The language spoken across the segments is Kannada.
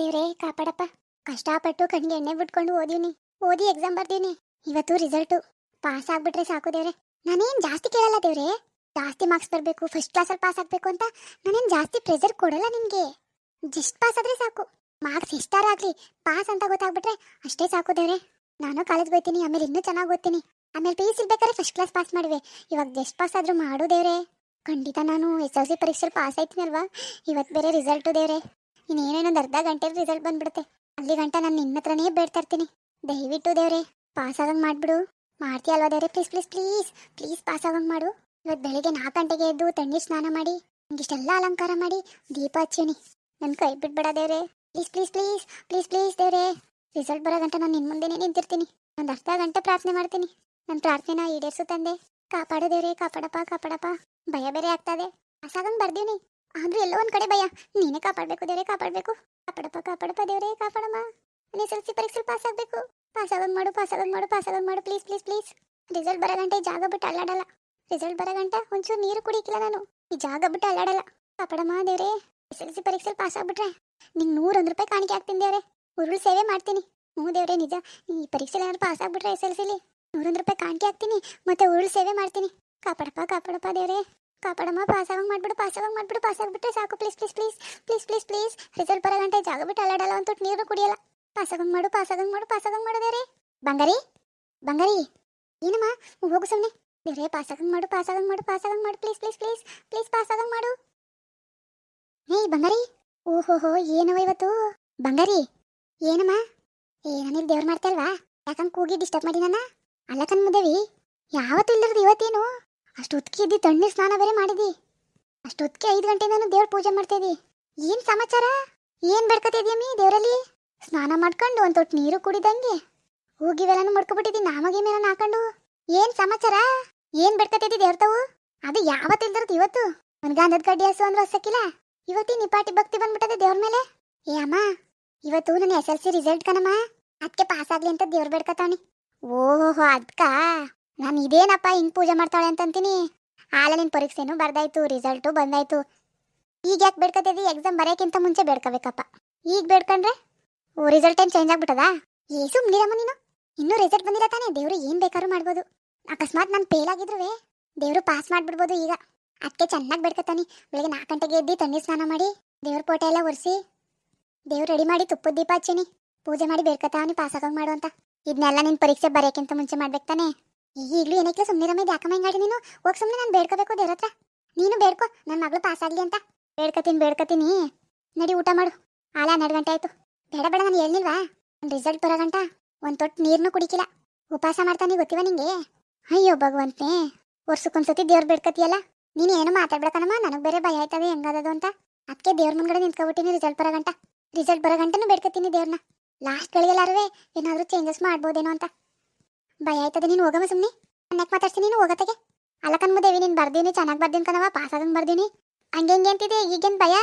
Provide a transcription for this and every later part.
ದೇವ್ರೇ, ಕಾಪಾಡಪ್ಪ. ಕಷ್ಟಪಟ್ಟು ಕಣ್ಣಿಗೆ ಎಣ್ಣೆ ಬಿಟ್ಕೊಂಡು ಓದೀನಿ ಓದಿ ಎಕ್ಸಾಮ್ ಬರ್ದೀನಿ ಇವತ್ತು ರಿಸಲ್ಟು ಪಾಸ್ ಆಗ್ಬಿಟ್ರೆ ಸಾಕು ದೇವ್ರೆ. ನಾನೇನು ಜಾಸ್ತಿ ಕೇಳಲ್ಲ ದೇವ್ರೆ. ಜಾಸ್ತಿ ಮಾರ್ಕ್ಸ್ ಬರಬೇಕು ಫಸ್ಟ್ ಕ್ಲಾಸಲ್ಲಿ ಪಾಸ್ ಆಗಬೇಕು ಅಂತ ನಾನೇನು ಜಾಸ್ತಿ ಪ್ರೆಷರ್ ಕೊಡಲ್ಲ ನಿಮಗೆ ಜಸ್ಟ್ ಪಾಸ್ ಆದ್ರೆ ಸಾಕು. ಮಾರ್ಕ್ಸ್ ಎಷ್ಟಾರ ಆಗಲಿ ಪಾಸ್ ಅಂತ ಗೊತ್ತಾಗ್ಬಿಟ್ರೆ ಅಷ್ಟೇ ಸಾಕು ದೇವ್ರೆ. ನಾನು ಕಾಲೇಜ್ಗೆ ಹೋಗ್ತೀನಿ, ಆಮೇಲೆ ಇನ್ನೂ ಚೆನ್ನಾಗಿ ಓದ್ತೀನಿ. ಆಮೇಲೆ ಪಿ ಯು ಇರ್ಬೇಕಾದ್ರೆ ಫಸ್ಟ್ ಕ್ಲಾಸ್ ಪಾಸ್ ಮಾಡುವೆ. ಇವಾಗ ಜಸ್ಟ್ ಪಾಸ್ ಆದ್ರೂ ಮಾಡು ದೇವ್ರೆ. ಖಂಡಿತ ನಾನು ಎಸ್ ಎಲ್ ಸಿ ಪರೀಕ್ಷೆಲಿ ಪಾಸ್ ಆಯ್ತೀನಿ ಅಲ್ವಾ ಇವತ್ತು ಬೇರೆ ರಿಸಲ್ಟು ದೇವ್ರೆ. ಇನ್ನೇನೇನೊಂದು ಅರ್ಧ ಗಂಟೆ ರಿಸಲ್ಟ್ ಬಂದ್ಬಿಡುತ್ತೆ. ಅಲ್ಲಿ ಗಂಟ ನಾನು ನಿನ್ನ ಹತ್ರನೇ ಬೇಡ್ತಾ ಇರ್ತೀನಿ. ದಯವಿಟ್ಟು ದೇವ್ರೆ ಪಾಸ್ ಆಗಂಗೆ ಮಾಡ್ತೀಯ ಮಾಡ್ತೀಯಲ್ವಾ ದೇವ್ರೆ please please please please pass ಆಗಂಗೆ ಮಾಡು. ಇವತ್ತು ಬೆಳಿಗ್ಗೆ ನಾಲ್ಕು ಗಂಟೆಗೆ ಎದ್ದು ತಣ್ಣೀರು ಸ್ನಾನ ಮಾಡಿ ಇಷ್ಟೆಲ್ಲ ಅಲಂಕಾರ ಮಾಡಿ ದೀಪ ಹಚ್ಚೀನಿ. ನನ್ನ ಕೈ ಬಿಟ್ಬೇಡ ದೇವ್ರೆ. Please please please please please ದೇವ್ರೆ. ರಿಸಲ್ಟ್ ಬರೋ ಗಂಟೆ ನಾನು ನಿನ್ನ ಮುಂದೆನೇ ನಿಂತಿರ್ತೀನಿ. ಒಂದು ಅರ್ಧ ಗಂಟೆ ಪ್ರಾರ್ಥನೆ ಮಾಡ್ತೀನಿ. ನನ್ನ ಪ್ರಾರ್ಥನೆನ ಈಡೇರಿಸು ತಂದೆ. ಕಾಪಾಡು ದೇವ್ರೆ, ಕಾಪಾಡಪ್ಪ ಕಾಪಾಡಪ್ಪ. ಭಯ ಬೇರೆ ಆಗ್ತದೆ ಪಾಸಾಗಂಗೆ ಬರ್ದೀನಿ ಆದ್ರೂ ಎಲ್ಲೋ ಒಂದ್ ಕಡೆ ಭಯ. ನೀನೇ ಕಾಪಾಡ್ಬೇಕು, ದೇವ್ರೆ ಕಾಪಾಡ್ಬೇಕು. ಕಾಪಾಡಪ್ಪ ಕಾಪಾಡಪ್ಪ, ದೇವ್ರೆ ಕಾಪಾಡಮ್ಮ. ಎಸ್ ಎಲ್ ಸಿ ಪರೀಕ್ಷೆ ಪಾಸ್ ಆಗ್ಬೇಕು. ಪಾಸ್ ಆಗೋದ್ ಮಾಡು ಪಾಸ್ ಆಗೋದ್ ಮಾಡು ಪಾಸ್ ಆಗೋದ್ ಮಾಡು. ಪ್ಲೀಸ್ ಪ್ಲೀಸ್ ಪ್ಲೀಸ್ ರಿಸಲ್ಟ್ ಬರೋ ಗಂಟೆ ಜಾಗ ಬಿಟ್ಟು ಅಲ್ಲಾಡಲ್ಲ. ರಿಸಲ್ಟ್ ಬರೋ ಗಂಟೆ ಒಂಚೂರು ನೀರು ಕುಡಿಯಕ್ಕಿಲ್ಲ ನಾನು. ಈ ಜಾಗ ಬಿಟ್ಟು ಅಲ್ಲಾಡಲ್ಲ. ಕಾಪಾಡಮ್ಮ, ದೇವ್ರೆ. ಎಸ್ ಎಲ್ ಸಿ ಪರೀಕ್ಷೆಲಿ ಪಾಸ್ ಆಗ್ಬಿಟ್ರೆ ನಿಂಗೆ ನೂರೊಂದು ರೂಪಾಯಿ ಕಾಣಿಕೆ ಹಾಕ್ತೀನಿ ದೇವ್ರೆ. ಉರುಳು ಸೇವೆ ಮಾಡ್ತೀನಿ. ಹ್ಞೂ ದೇವ್ರೆ, ನಿಜ. ಈ ಪರೀಕ್ಷೆಲಿ ಏನಾದ್ರು ಪಾಸ್ ಆಗ್ಬಿಟ್ರೆ ಎಸ್ ಎಲ್ ಸಿಲಿ ನೂರೊಂದು ರೂಪಾಯಿ ಕಾಣಿಕೆ ಹಾಕ್ತೀನಿ, ಮತ್ತೆ ಉರುಳು ಸೇವೆ ಮಾಡ್ತೀನಿ. ಕಾಪಾಡಪ್ಪ ಕಾಪಾಡಪ್ಪ ದೇವ್ರೆ. ಕಾಪಾಡಮ್ಮ ಪಾಸ್ ಮಾಡ್ಬಿಡು ಪಾಸ್ ಮಾಡ್ಬಿಡು ಪಾಸ್ ಆಗ್ಬಿಟ್ರೆ ಸಾಕು please please please please please please result ಬರೋ ಗಂಟೆ ಜಾಗ ಬಿಟ್ಟು ಅಲ್ಲಾಡಲ್ಲ ಅಂತ ನೀರು ಕುಡಿಯಲ್ಲ. ಪಾಸ್ ಮಾಡು ಪಾಸ್ ಮಾಡು ಪಾಸ್ ಆಗಂಗ್ ಮಾಡು ರೀ ಬಂಗಾರಿ ಬಂಗಾರಿ, ಏನಮ್ಮ? ಹೋಗು ಸುಮ್ಮನೆ ಬೇರೆ ಪಾಸ್ ಆಗಂಗೆ ಮಾಡು ಪಾಸ್ ಆಗಂಗೆ ಮಾಡು ಪಾಸ್ ಆಗಂಗೆ ಮಾಡು please please please please pass ಆಗಂಗೆ ಮಾಡು. ಹೇ ಬಂಗಾರಿ. ಓಹೋಹೋ, ಏನವ ಇವತ್ತು? ಬಂಗಾರಿ, ಏನಮ್ಮ? ಏ ನನಗೆ ದೇವ್ರು ಮಾಡ್ತಲ್ವಾ ಯಾಕಂಗ್ ಕೂಗಿ ಡಿಸ್ಟರ್ಬ್ ಮಾಡಿ ನನ್ನ? ಅಲ್ಲ ಕಣ್ ಮುದೇವಿ, ಯಾವತ್ತೂ ಇಲ್ಲರದು ಇವತ್ತೇನು? ಅಷ್ಟು ಹೊತ್ತಿಗೆ ಇದ್ದಿ ತಣ್ಣೀರ್ ಸ್ನಾನ ಬೇರೆ ಮಾಡಿದಿ. ಅಷ್ಟೊತ್ತಿಗೆ ಐದು ಗಂಟೆಯಿಂದನೂ ದೇವ್ರ ಪೂಜೆ ಮಾಡ್ತಾ ಇದ್ದಿ. ಏನ್ ಸಮಾಚಾರ? ಏನ್ ಬೇಡ್ಕೊತಿದ್ಯಮ್ಮಿ ದೇವರಲ್ಲಿ? ಸ್ನಾನ ಮಾಡ್ಕೊಂಡು ಒಂದ್ ತೊಟ್ಟು ನೀರು ಕುಡಿದಂಗೆ. ಹೋಗಿವೆಲ್ಲನೂ ಮಾಡ್ಕೊಬಿಟ್ಟಿದ್ದಿ, ನಾಮಗೆ ಮೇಲೆ ಹಾಕೊಂಡು. ಏನು ಸಮಾಚಾರ? ಏನು ಬೇಡ್ಕೊತಿದ್ದಿ ದೇವ್ರ ಅದು ಯಾವತ್ತು ಇಲ್ದಿರದು ಇವತ್ತು. ಗಂಧದ ಕಡ್ಡಿ ಹಸು ಅಂದ್ರೆ ಹೊಸಕ್ಕಿಲ್ಲ. ಇವತ್ತಿ ನಿಪಾಟಿ ಭಕ್ತಿ ಬಂದ್ಬಿಟ್ಟದೆ ದೇವ್ರ ಮೇಲೆ. ಏ ಅಮ್ಮ, ಇವತ್ತು ನನ್ನ ಎಸ್ ಎಲ್ ಸಿ ರಿಸಲ್ಟ್ ಕಣಮ್ಮ. ಅದಕ್ಕೆ ಪಾಸ್ ಆಗ್ಲಿ ಅಂತ ದೇವ್ರ ಬೇಡ್ಕತಾವನಿ. ಓಹೋ ಅದ್ಕ? ನಾನು ಇದೇನಪ್ಪ ಹಿಂಗ್ ಪೂಜೆ ಮಾಡ್ತಾಳೆ ಅಂತಂತೀನಿ? ಆಲ ನಿನ್ ಪರೀಕ್ಷೆನೂ ಬರ್ದಾಯ್ತು ರಿಸಲ್ಟು ಬಂದಾಯ್ತು. ಈಗ ಯಾಕೆ ಬೇಡ್ಕತಿದ್ದಿ ಎಕ್ಸಾಮ್ ಬರೆಯೋಕ್ಕಿಂತ ಮುಂಚೆ ಬೇಡ್ಕೋಬೇಕಪ್ಪ. ಈಗ ಬೇಡ್ಕೊಂಡ್ರೆ? ಓ ರಿಸಲ್ಟ್ ಏನು ಚೇಂಜ್ ಆಗ್ಬಿಟ್ಟದಾ? ಏ ಸುಮ್ಮನಿರಮ್ಮ ನೀನು. ಇನ್ನೂ ರಿಸಲ್ಟ್ ಬಂದಿಲ್ಲ ತಾನೇ? ದೇವ್ರು ಏನ್ ಬೇಕಾದ್ರೂ ಮಾಡ್ಬೋದು. ಅಕಸ್ಮಾತ್ ನಾನು ಫೇಲ್ ಆಗಿದ್ರುವೆ. ದೇವ್ರು ಪಾಸ್ ಮಾಡ್ಬಿಡ್ಬೋದು ಈಗ. ಅದಕ್ಕೆ ಚೆನ್ನಾಗಿ ಬೇಡ್ಕತಾನಿ ಬೆಳಗ್ಗೆ ನಾಲ್ಕು ಗಂಟೆಗೆ ಎದ್ದು ತಣ್ಣೀರು ಸ್ನಾನ ಮಾಡಿ, ದೇವ್ರ ಪೋಟೆ ಎಲ್ಲ ಒರೆಸಿ, ದೇವ್ರು ರೆಡಿ ಮಾಡಿ ತುಪ್ಪದ ದೀಪ ಹಚ್ಚೀನಿ. ಪೂಜೆ ಮಾಡಿ ಬೇಡ್ಕತಾವನಿ ಪಾಸ್ ಆಗಂಗ್ ಮಾಡು ಅಂತ. ಇದನ್ನೆಲ್ಲ ನಿನ್ನ ಪರೀಕ್ಷೆ ಬರೆಯೋಕ್ಕಿಂತ ಮುಂಚೆ ಮಾಡ್ಬೇಕು ತಾನೇ? ಈಗಲೂ ಏನಕ್ಕೆ ಸುಮ್ಮನೆ ರಮೇದ್ ಯಾಕಮ್ಮ ಹಿಂಗಾಡಿ ನೀನು? ಹೋಗಿ ಸುಮ್ಮನೆ ನಾನು ಬೇಡ್ಕೋಬೇಕು ದೇವ್ರ ಹತ್ರ. ನೀನು ಬೇಡ್ಕೊ ನನ್ನ ಮಗಳು ಪಾಸ್ ಆಗಲಿ ಅಂತ. ಬೇಡ್ಕತೀನಿ ಬೇಡ್ಕತೀನಿ ನಡಿ, ಊಟ ಮಾಡು. ಆಲ, ಹನ್ನೆರಡು ಗಂಟೆ ಆಯಿತು. ಬೇಡ ಬೇಡ, ನಾನು ಹೇಳಿಲ್ವಾ ನನ್ನ ರಿಸಲ್ಟ್ ಬರೋ ಗಂಟ ಒಂದು ತೊಟ್ಟು ನೀರನ್ನು ಕುಡಿಕಿಲ್ಲ. ಉಪವಾಸ ಮಾಡ್ತಾನೆ, ಗೊತ್ತಿವ ನಿಂಗೆ? ಅಯ್ಯೋ ಭಗವಂತನೇ. ವರ್ಷಕ್ಕೊಂದ್ಸತಿ ದೇವ್ರು ಬೇಡ್ಕತಿಯಲ್ಲ? ನೀನು ಏನು ಮಾತಾಡ್ಬೇಕನಮ್ಮ ನನಗೆ ಬೇರೆ ಭಯ ಆಯ್ತದೆ, ಹೆಂಗಾದದು ಅಂತ. ಅದಕ್ಕೆ ದೇವ್ರ ಮುಂದ್ಗಡೆ ನಿಂತ್ಕೊಬಿಟ್ಟಿನಿ ರಿಸಲ್ಟ್ ಬರೋ ಗಂಟ ರಿಸಲ್ಟ್ ಬರೋ ಗಂಟನೂ ಬೇಡ್ಕತೀನಿ ದೇವ್ರನ್ನ ಲಾಸ್ಟ್ ಗಳಿಗೆಲ್ಲಾರುವೆ ಏನಾದರೂ ಚೇಂಜಸ್ ಮಾಡ್ಬೋದೇನೋ ಅಂತ. ಭಯ ಆಯ್ತದೆ ನೀನು, ಹೋಗಮ್ಮ ಸುಮ್ಮನೆ ಅನ್ನಕ್ಕೆ ಮಾತಾಡ್ತೀನಿ ನೀನು ಹೋಗತ್ತಗೆ ಅಲ್ಲಕನ್ ಮುದೇವಿ ನೀನು ಬರ್ದೀನಿ, ಚೆನ್ನಾಗಿ ಬರ್ದೀನಿ ಕಣವ ಪಾಸ್ ಆಗಂಗೆ ಬರ್ದೀನಿ. ಹಂಗೆ ಹಿಂಗೆ ಅಂತಿದೆ ಈಗೇನು ಭಯ?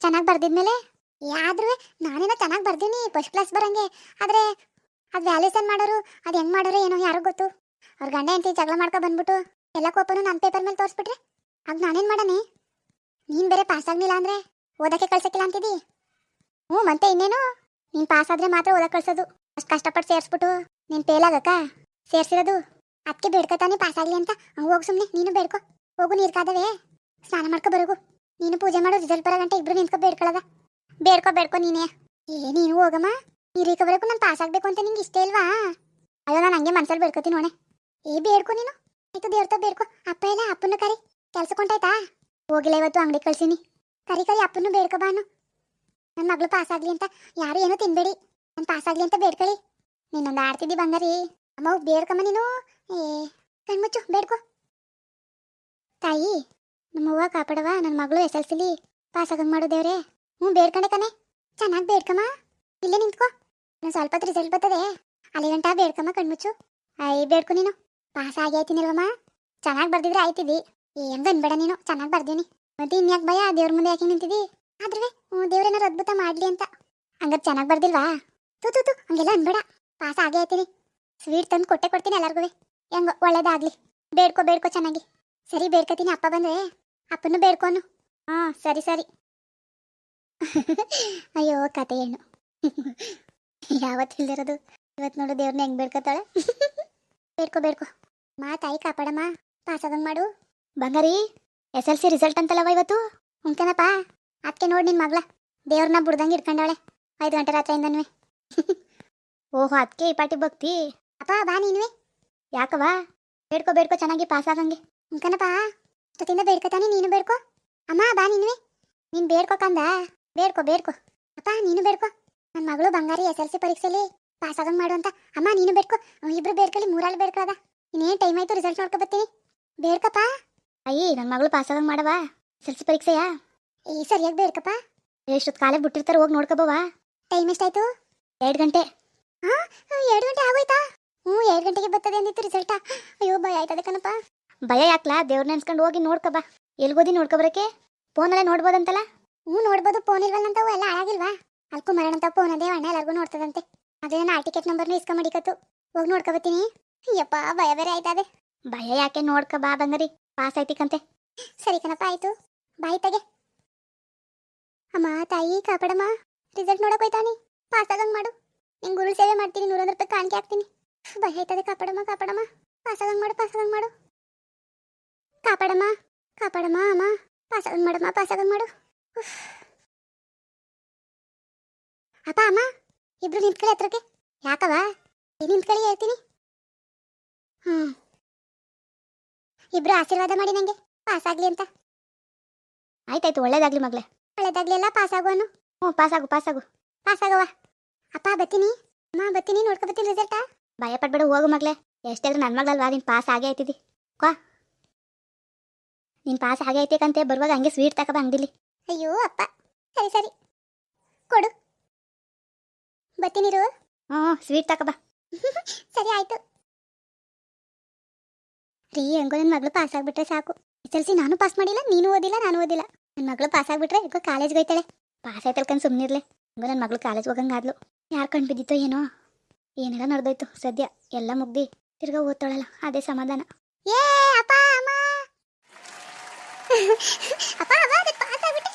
ಚೆನ್ನಾಗಿ ಬರ್ದಿದ್ಮೇಲೆ ಯಾದ್ರೂ ನಾನೇನೋ ಚೆನ್ನಾಗಿ ಬರ್ದೀನಿ ಫಸ್ಟ್ ಕ್ಲಾಸ್ ಬರಂಗೆ. ಆದರೆ, ಅದು ವ್ಯಾಲ್ಯೂಸನ್ ಮಾಡೋರು, ಅದು ಹೆಂಗೆ ಮಾಡೋರು ಏನೋ ಯಾರಿಗೂ ಗೊತ್ತು? ಅವ್ರ ಗಂಡ ಹೆಂಡತಿ ಜಗಳ ಮಾಡ್ಕೊ ಬಂದ್ಬಿಟ್ಟು, ಎಲ್ಲ ಕೋಪನು ನನ್ನ ಪೇಪರ್ ಮೇಲೆ ತೋರಿಸ್ಬಿಟ್ರೆ, ಆಗ ನಾನೇನು ಮಾಡನಿ ನೀನು ಬೇರೆ ಪಾಸ್ ಆಗಲಿಲ್ಲ ಅಂದರೆ ಓದಕ್ಕೆ ಕಳ್ಸಕ್ಕಿಲ್ಲ ಅಂತಿದ್ದಿ ಹ್ಞೂ, ಮತ್ತೆ ಇನ್ನೇನು? ನೀನು ಪಾಸ್ ಆದರೆ ಮಾತ್ರ ಓದಕ್ಕೆ ಕಳ್ಸೋದು. ಅಷ್ಟು ಕಷ್ಟಪಟ್ಟು ಸೇರಿಸ್ಬಿಟ್ಟು, ನೀನು ಫೇಲ್ ಆಗಕ್ಕ? ಸೇರ್ಸಿರೋದು. ಅದಕ್ಕೆ ಬೇಡ್ಕೊತಾನೆ ಪಾಸ್ ಆಗಲಿ ಅಂತ. ಹೋಗು ಸುಮ್ಮನೆ ನೀನು ಬೇಡ್ಕೊ. ಹೋಗು ನೀರು ಕಾದವೇ. ಸ್ನಾನ ಮಾಡ್ಕೊ ಬರೋಗು. ನೀನು ಪೂಜೆ ಮಾಡೋ ರಿಸಲ್ಟ್ ಬರೋ ಗಂಟೆ ಇಬ್ರು ನಿಂತ್ಕೊ ಬೇಡ್ಕೊಳ್ಳೋದ ಬೇಡ್ಕೊ ಬೇಡ್ಕೊ ನೀನೇ. ಏ, ನೀನು ಹೋಗಮ್ಮ. ನೀರು ಬರೋಕು ನಾನು ಪಾಸ್ ಆಗಬೇಕು ಅಂತ ನಿಂಗೆ ಇಷ್ಟ ಇಲ್ವಾ? ಅಯ್ಯೋ, ನಾನು ಹಂಗೆ ಮನ್ಸಲ್ಲಿ ಬೇಡ್ಕೊತೀನಿ ನೋಣೆ ಏ, ಬೇಡ್ಕೊ ನೀನು. ಆಯ್ತು ದೇವ್ರತ ಬೇಡ್ಕೊ. ಅಪ್ಪ ಇಲ್ಲ ಅಪ್ಪನ ಕರಿ. ಕೆಲಸ ಕೊಂಟಾಯ್ತಾ ಹೋಗಿಲ್ಲ ಇವತ್ತು ಅಂಗಡಿ ಕಳ್ಸೀನಿ. ಕರಿ ಕರಿ, ಅಪ್ಪನ್ನು ಬೇಡ್ಕೋ ಬಾನು ನನ್ನ ಮಗಳು ಪಾಸ್ ಆಗಲಿ ಅಂತ. ಯಾರು ಏನೂ ತಿನ್ಬೇಡಿ. ನಾನು ಪಾಸ್ ಆಗಲಿ ಅಂತ ಬೇಡ್ಕೊಳ್ಳಿ ನೀನೊಂದು ಆಡ್ತಿದ್ದಿ ಬಂಗಾರಿ. ಅಮ್ಮ ಬೇಡ್ಕಮ್ಮ ನೀನು. ಏ ಕಣ್ಮುಚ್ಚು ಬೇಡ್ಕೊ. ತಾಯಿ ನಮ್ಮವ್ವ ಕಾಪಾಡವ ನನ್ನ ಮಗಳು ಎಸ್ ಎಲ್ ಸಿಲಿ ಪಾಸ್ ಆಗಂಗ್ ಮಾಡು ದೇವ್ರೆ. ಹ್ಞೂ, ಬೇಡ್ಕಂಡೆ ಕಣೆ. ಚೆನ್ನಾಗಿ ಬೇಡ್ಕಮ್ಮ. ಇಲ್ಲೇ ನಿಂತ್ಕೋ. ನಾನು ಸ್ವಲ್ಪ ಹೊತ್ತು ರಿಸಲ್ಟ್ ಬರ್ತದೆ. ಅಲ್ಲಿ ಗಂಟ ಬೇಡ್ಕಮ್ಮ ಕಣ್ಮುಚ್ಚು ಐ, ಬೇಡ್ಕೊ ನೀನು. ಪಾಸ್ ಆಗಿ ಆಯ್ತೀನಿಲ್ವಮ್ಮ. ಚೆನ್ನಾಗಿ ಬರ್ದಿದ್ರೆ ಆಯ್ತಿದ್ದಿ ಏನು ಅನ್ಬೇಡ ನೀನು. ಚೆನ್ನಾಗಿ ಬರ್ದೀನಿ. ಮತ್ತೆ ಇನ್ಯಾಕೆ ಭಯ? ದೇವ್ರ ಮುಂದೆ ಯಾಕೆ ನಿಂತಿದ್ದಿ ಆದ್ರೆ ಹ್ಞೂ, ದೇವ್ರೇನಾರು ಅದ್ಭುತ ಮಾಡಲಿ ಅಂತ. ಹಂಗಾರೆ ಚೆನ್ನಾಗಿ ಬರ್ದಿಲ್ವಾ? ತು ತು ಹಂಗೆಲ್ಲ ಅನ್ಬೇಡ. ಪಾಸ್ ಆಗೇ ಆಯ್ತೀನಿ. ಸ್ವೀಟ್ ತಂದು ಕೊಟ್ಟೆ ಕೊಡ್ತೀನಿ ಎಲ್ಲರಿಗೂ ಹೆಂಗೋ, ಒಳ್ಳೇದಾಗ್ಲಿ. ಬೇಡ್ಕೋ ಬೇಡ್ಕೋ ಚೆನ್ನಾಗಿ. ಸರಿ, ಬೇಡ್ಕೋತೀನಿ, ಅಪ್ಪ ಬಂದ್ರೆ ಅಪ್ಪನ್ನು ಬೇಡ್ಕೋನು. ಹಾಂ, ಸರಿ ಸರಿ. ಅಯ್ಯೋ, ಕತೆ ಹೆಣ್ಣು ಯಾವತ್ತು ಇಲ್ದಿರೋದು ಇವತ್ತು ನೋಡು ದೇವ್ರನ್ನ ಹೆಂಗೆ ಬೇಡ್ಕೋತಾಳೆ. ಬೇಡ್ಕೋ ಬೇಡ್ಕೋ. ಮಾ, ತಾಯಿ ಕಾಪಾಡಮ್ಮ. ಪಾಸ್ ಆದಂಗ್ ಮಾಡು. ಬಂಗಾರಿ, ಎಸ್ ಎಲ್ ಸಿ ರಿಸಲ್ಟ್ ಅಂತಲ್ಲವ ಇವತ್ತು? ಉಂಕನಪ್ಪ ಅದಕ್ಕೆ ನೋಡಿ ನಿನ್ನ ಮಗ್ಳ. ದೇವ್ರನ್ನ ಬುಡ್ದಂಗೆ ಇಟ್ಕೊಂಡವಳೆ ಐದು ಗಂಟೆ ರಾತ್ರಿಯಿಂದನೂ. ಓಹೋ ಅದಕ್ಕೆ ಈ ಪಾಟಿ ಭಕ್ತಿ. ಅಪ್ಪ, ಬಾ ನೀನುವೆ. ಯಾಕವ ಬೇಡ್ಕೊ ಬೇಡ್ಕೊ, ಚೆನ್ನಾಗಿ ಪಾಸ್ ಆಗಂಗೆ. ಅಂಕನಪ್ಪ ಅಷ್ಟೊತ್ತಿಂದ ಬೇಡ್ಕೋತಾನೆ, ನೀನು ಬೇಡ್ಕೋ. ಅಮ್ಮ, ಬಾ ನೀನುವೆ. ನೀನು ಬೇಡ್ಕೋಕಂದ ಬೇಡ್ಕೋ ಬೇಡ್ಕೋ. ಅಪ್ಪ, ನೀನು ಬೇಡ್ಕೋ. ನನ್ನ ಮಗಳು ಬಂಗಾರಿ ಎಸ್ ಎಲ್ ಸಿ ಪಾಸ್ ಆಗಂಗ್ ಮಾಡು ಅಂತ. ಅಮ್ಮ, ನೀನು ಬೇಡ್ಕೋ. ಇಬ್ರು ಬೇಡ್ಕೊಳ್ಳಿ ಮೂರಲ್ಲಿ ಬೇಡ್ಕೊಳ್ಳದ ಇನ್ನೇನ್ ಟೈಮ್ ಆಯ್ತು ರಿಸಲ್ಟ್ ನೋಡ್ಕೊ ಬರ್ತೀನಿ. ಬೇಡ್ಕಪ್ಪ. ಅಯ್ಯ ನನ್ನ ಮಗಳು ಪಾಸ್ ಆಗಂಗ್ ಮಾಡವಾ ಎಸ್ ಎಲ್ ಸಿ ಪರೀಕ್ಷೆಯಾ? ಈ ಸರಿಯಾಗಿ ಬೇಡ್ಕಪ್ಪ. ಎಷ್ಟೊತ್ತು ಕಾಲೇ ಬಿಟ್ಟಿರ್ತಾರೆ, ಹೋಗಿ ನೋಡ್ಕೊಬವಾ ಟೈಮ್ ಎಷ್ಟಾಯ್ತು? ಎರಡು ಗಂಟೆ. ಹಾ, ಎರಡು ಗಂಟೆ ಆಗೋಯ್ತಾ? ಹ್ಞೂ ಎರಡು ಗಂಟೆಗೆ ಬರ್ತದೆ ಅಂದಿತ್ತು ರಿಸಲ್ಟಾ ಅಯ್ಯೋ ಭಯ ಆಯ್ತದೆ ಕಣಪ್ಪ. ಭಯ ಯಾಕ್ಲಾ? ದೇವ್ರ ನೆನ್ಸ್ಕೊಂಡು ಹೋಗಿ ನೋಡ್ಕೊಬ ಎಲ್ಗೋದಿ ನೋಡ್ಕೊಬರಕ್ಕೆ ಫೋನಲ್ಲೇ ನೋಡ್ಬೋದಂತಲ್ಲ? ಹ್ಞೂ ನೋಡ್ಬೋದು. ಫೋನ್ ಇಲ್ವಲ್ಲಂತವು ಎಲ್ಲ ಆಗಿಲ್ವಾ ಅಲ್ಕು ಮರಣ ಅಂತ ಫೋನ್ ಅದೇ ಅಣ್ಣ ಎಲ್ಲರಿಗೂ ನೋಡ್ತದಂತೆ. ಅದೇ ನಾನು ಆ ಟಿಕೆಟ್ ನಂಬರ್ನು ಇಸ್ಕೊಂಬಡಿಕತ್ತು ಹೋಗಿ ನೋಡ್ಕೊಬತ್ತೀನಿ ಅಯ್ಯಪ್ಪ ಭಯ ಬೇರೆ ಆಯ್ತದೆ. ಭಯ ಯಾಕೆ? ನೋಡ್ಕ ಬಾ ಬಂದರಿ ಪಾಸ್ ಆಯ್ತಿಕಂತೆ ಸರಿ ಕಣಪ್ಪ ಆಯ್ತು. ಬಾಯ್ ತಗೆ. ಅಮ್ಮ ತಾಯಿ ಕಾಪಾಡಮ್ಮ. ರಿಸಲ್ಟ್ ನೋಡಕ್ ಹೋಯ್ತಾನಿ. ಪಾಸ್ ಆಗಂಗ್ ಮಾಡು. ನಿಂಗೆ ಗುರು ಸೇವೆ ಮಾಡ್ತೀನಿ ನೂರೊಂದು ರೂಪಾಯಿ ಕಾಣಿಕೆ ಹಾಕ್ತೀನಿ. ಭಯ ಆಯ್ತದೆ ಕಾಪಾಡಮ್ಮ ಕಾಪಾಡಮ್ಮ. ಪಾಸಾಗ ಮಾಡು ಪಾಸ್ ಆಗಂಗ್ ಮಾಡು. ಕಾಪಾಡಮ್ಮ ಕಾಪಾಡಮ್ಮ, ಅಮ್ಮ. ಪಾಸಾಗ ಮಾಡಮ್ಮ ಪಾಸಾಗ ಮಾಡು. ಅಪ್ಪ, ಅಮ್ಮ, ಇಬ್ರು ನಿಂತ್ಕೊಳ್ಳಿ ಹತ್ರಕ್ಕೆ. ಯಾಕವ ನಿಂತ್ಕೊಳ್ಳಿ, ಹೇಳ್ತೀನಿ. ಹ್ಮ್. ಇಬ್ರು ಆಶೀರ್ವಾದ ಮಾಡಿ ನಂಗೆ. ಪಾಸ್ ಆಗ್ಲಿ ಅಂತ. ಆಯ್ತಾಯ್ತು, ಒಳ್ಳೇದಾಗ್ಲಿ ಮಗ್ಳೆ. ಒಳ್ಳೇದಾಗ್ಲಿ ಎಲ್ಲ ಪಾಸ್ ಆಗುವನು ಹ್ಞೂ, ಪಾಸಾಗು ಆಗು ಪಾಸ್ ಆಗು ಪಾಸ್ ಆಗವ ಅಪ್ಪ ಬತ್ತೀನಿ ಅಮ್ಮ ಬತ್ತೀನಿ ನೋಡ್ಕೊ ಬತ್ತೀನಿ ರಿಸಲ್ಟಾ ಭಯ ಪಡ್ಬೇಡ ಹೋಗು ಮಗ್ಲೆ ಎಷ್ಟೆಲ್ಲ ನನ್ನ ಮಗಳಲ್ವಾ ನೀನು ಪಾಸ್ ಆಗೇ ಆಯ್ತಿದಿ. ಕ್ವಾ ನೀನು ಪಾಸ್ ಆಗೇ ಐತಿಕಂತೆ ಬರುವಾಗ ಹಂಗೆ ಸ್ವೀಟ್ ತಕಬ ಅಂಗಡಿಲಿ. ಅಯ್ಯೋ ಅಪ್ಪ. ಸರಿ ಸರಿ. ಕೊಡು. ಬರ್ತೀನಿರು ಹ್ಞೂ ಸ್ವೀಟ್ ತಕಬ ಸರಿ ಆಯ್ತು. ರೀ ಹೆಂಗೋ ನನ್ನ ಮಗಳು ಪಾಸ್ ಆಗ್ಬಿಟ್ರೆ ಸಾಕು. ಎಸ್ ನಾನು ಪಾಸ್ ಮಾಡಿಲ್ಲ ನೀನು ಓದಿಲ್ಲ ನಾನು ಓದಿಲ್ಲ. ನನ್ನ ಮಗಳು ಪಾಸ್ ಆಗ್ಬಿಟ್ರೆ ಹೆಂಗೋ ಕಾಲೇಜ್ಗೆ ಹೋಯ್ತಾಳೆ. ಪಾಸ್ ಆಯ್ತಲ್ಕಂಡು ಸುಮ್ಮನಿರ್ಲೆ ಹೆಂಗೋ ನನ್ನ ಮಗಳು ಕಾಲೇಜ್ ಹೋಗಂಗಾದ್ಲು. ಯಾರು ಕಂಡು ಬಿದ್ದಿತ್ತೋ ಏನೋ. ಏನೆಲ್ಲ ನಡೆದೋಯ್ತು? ಸದ್ಯ ಎಲ್ಲ ಮುಗ್ದಿ ತಿರ್ಗಾ ಓದ್ತಾಳಲ್ಲ, ಅದೇ ಸಮಾಧಾನ. ಏ, ಅಪ್ಪ, ಅಮ್ಮ! ಅಪ್ಪ, ಅಮ್ಮ, ಅದೇ ಪಾಸ್ ಆಗ್ಬಿಟ್ಟೆ.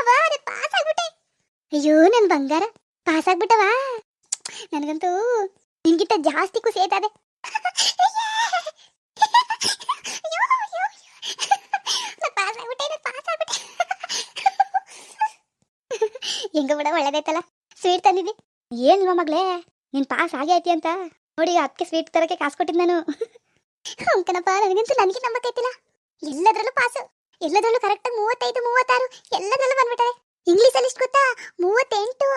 ಅಮ್ಮ ಅದೇ ಪಾಸ್ ಆಗ್ಬಿಟ್ಟೆ. ಅಯ್ಯೋ ನನ್ನ ಬಂಗಾರ, ಪಾಸ್ ಆಗ್ಬಿಟ್ಟವಾ? ನನಗಂತೂ ನಿನ್ಗಿಂತ ಜಾಸ್ತಿ ಖುಷಿ ಆಯ್ತದೆ. ಹೆಂಗ ಬಿಡ ಒಳ್ಳೇದೈತಲ್ಲ ಸ್ವೀಟ್ ತಂದಿದ್ದಿ? ಏನಿಲ್ವ ಮಗಳೇ ನೀನು ಪಾಸ್ ಆಗೈತಿ ಅಂತ. ನೋಡಿ ಅದಕ್ಕೆ ಸ್ವೀಟ್ ತರಕ್ಕೆ ಕಾಸು ಕೊಟ್ಟಿದ್ ನಾನು. ಅಂಕನಪ್ಪ ನನಗಂತೂ ನನಗೆ ನಂಬಕೈತಿಲ್ಲ ಎಲ್ಲದರಲ್ಲೂ ಪಾಸು ಎಲ್ಲದರಲ್ಲೂ ಕರೆಕ್ಟಾಗಿ ಮೂವತ್ತೈದು, ಮೂವತ್ತಾರು, ಎಲ್ಲದರಲ್ಲೂ ಬಂದ್ಬಿಟ್ಟದೆ ಇಂಗ್ಲೀಷಲ್ಲಿ ಎಷ್ಟು ಗೊತ್ತಾ? ಮೂವತ್ತೆಂಟು.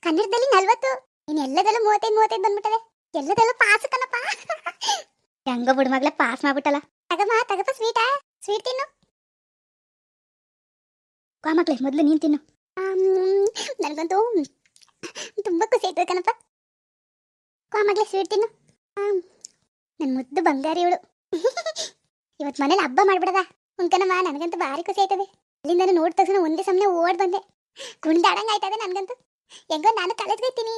ಕನ್ನಡದಲ್ಲಿ ನಲ್ವತ್ತು. ನೀನು ಎಲ್ಲದರಲ್ಲೂ ಮೂವತ್ತೈದು ಮೂವತ್ತೈದು ಬಂದ್ಬಿಟ್ಟದೆ ಎಲ್ಲದರಲ್ಲೂ ಪಾಸು ಕಣಪ್ಪ. ಹೆಂಗ ಬಿಡು ಮಗ್ಳ ಪಾಸ್ ಮಾಡ್ಬಿಟ್ಟಲ್ಲ. ತಗಮ್ಮ, ತಗಪ್ಪ ಸ್ವೀಟಾ ಸ್ವೀಟ್ ತಿನ್ನು. ಕಾ ಮಕ್ಳೆ ಮೊದಲು ನೀನು ತಿನ್ನು. ನನಗಂತೂ ತುಂಬ ಖುಷಿ ಆಯ್ತು ಕಣಪ್ಪ. ಕಾ ಮಗ್ಲೆ ಸ್ವೀಟ್ ತಿನ್ನು ನನ್ನ ಮುದ್ದು ಬಂಗಾರಿ ಇವಳು. ಇವತ್ತು ಮನೇಲಿ ಹಬ್ಬ ಮಾಡ್ಬಿಡದ. ಉಂಕನಮ್ಮ ನನಗಂತೂ ಭಾರಿ ಖುಷಿ ಆಯ್ತದೆ. ಅಲ್ಲಿಂದ ನೋಡಿದ ತಕ್ಷಣ ಒಂದೇ ಸಮನೆ ಓಡ್ ಬಂದೆ. ಗುಂಡಾಡಂಗ ಆಯ್ತದೆ ನನಗಂತೂ. ಹೆಂಗೋ ನಾನು ಕಾಲೇಜ್ಗೆ ಹೋಗ್ತೀನಿ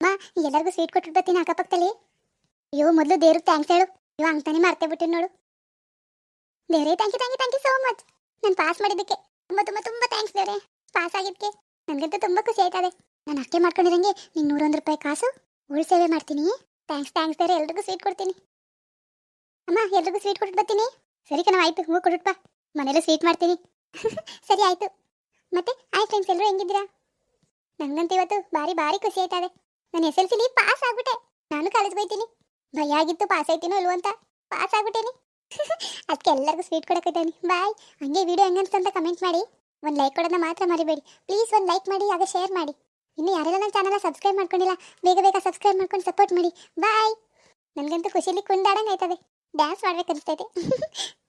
ಅಮ್ಮ, ಎಲ್ಲರಿಗೂ ಸ್ವೀಟ್ ಬರ್ತೀನಿ ಅಕ್ಕಪಕ್ಕದಲ್ಲಿ. ಅಯ್ಯೋ, ಮೊದಲು ದೇವ್ರಿಗೆ ಥ್ಯಾಂಕ್ಸ್ ಹೇಳು. ಅಯ್ಯೋ ಅಂತಾನೆ ಮರ್ತೇ ಬಿಟ್ಟಿನಿ ನೋಡು. ದೇವ್ರೇ thank you thank you thank you so much ನಾನು ಪಾಸ್ ಮಾಡಿದ್ದಕ್ಕೆ. ತುಂಬ ತುಂಬ ತುಂಬ ಥ್ಯಾಂಕ್ಸ್ ದೇವ್ರೆ. ಪಾಸ್ ಆಗಿದ್ದಕ್ಕೆ ನನಗಂತೂ ತುಂಬ ಖುಷಿ ಆಯ್ತದೆ. ನಾನು ಅಕ್ಕೆ ಮಾಡ್ಕೊಂಡಿರಂಗೆ ನಿಂಗೆ ನೂರೊಂದು ರೂಪಾಯಿ ಕಾಸು. ಉಳಿ ಸೇವೆ ಮಾಡ್ತೀನಿ. ಥ್ಯಾಂಕ್ಸ್ ಥ್ಯಾಂಕ್ಸ್ ದೇವ್ರೆ. ಎಲ್ರಿಗೂ ಸ್ವೀಟ್ ಕೊಡ್ತೀನಿ. ಅಮ್ಮ, ಎಲ್ರಿಗೂ ಸ್ವೀಟ್ ಕೊಟ್ಟು ಬರ್ತೀನಿ. ಸರಿ ಕಣ ಆಯ್ತು. ಹೂ ಕೊಡುಟ್ಪ ಮನೇಲಿ ಸ್ವೀಟ್ ಮಾಡ್ತೀನಿ. ಸರಿ, ಆಯ್ತು. ಮತ್ತೆ ಆಯ್ ಫ್ರೆಂಡ್ಸ್ ಎಲ್ಲರೂ ಹೆಂಗಿದ್ದೀರಾ? ನನಗಂತೂ ಇವತ್ತು ಭಾರಿ ಭಾರಿ ಖುಷಿ ಆಯ್ತದೆ. ನಾನು ಎಸ್ ಎಲ್ ಸಿಲಿ ಪಾಸ್ ಆಗ್ಬಿಟ್ಟೆ. ನಾನು ಕಾಲೇಜ್ಗೆ ಹೋಯ್ತೀನಿ. ಭಯ ಆಗಿತ್ತು ಪಾಸ್ ಆಯ್ತೀನೋ ಇಲ್ವಂತ ಪಾಸ್ ಆಗ್ಬಿಟ್ಟೇನಿ. ಎಲ್ಲರಿಗೂ ಸ್ವೀಟ್ ಕೊಡಕ್ಕಿದ್ದಾನೆ ಬಾಯ್ ಹಂಗೆ ವಿಡಿಯೋ ಹೆಂಗೆ ಅಂತ ಕಮೆಂಟ್ ಮಾಡಿ. ಒಂದು ಲೈಕ್ ಕೊಡೋದನ್ನ ಮಾತ್ರ ಮರಿಬೇಡಿ. ಪ್ಲೀಸ್ ಒಂದು ಲೈಕ್ ಮಾಡಿ, ಹಾಗೆ ಶೇರ್ ಮಾಡಿ. ಇನ್ನು ಯಾರೆಲ್ಲ ನನ್ನ ಚಾನಲ್ ಸಬ್ಸ್ಕ್ರೈಬ್ ಮಾಡ್ಕೊಂಡಿಲ್ಲ, ಬೇಗ ಬೇಗ ಸಬ್ಸ್ಕ್ರೈಬ್ ಮಾಡ್ಕೊಂಡು ಸಪೋರ್ಟ್ ಮಾಡಿ. ಬಾಯ್ ನನಗಂತೂ ಖುಷಿಲಿ ಕುಂದಾಡಂಗೆ ಆಯ್ತದೆ. ಡ್ಯಾನ್ಸ್ ಮಾಡ್ಬೇಕು ಅನಿಸ್ತೈತೆ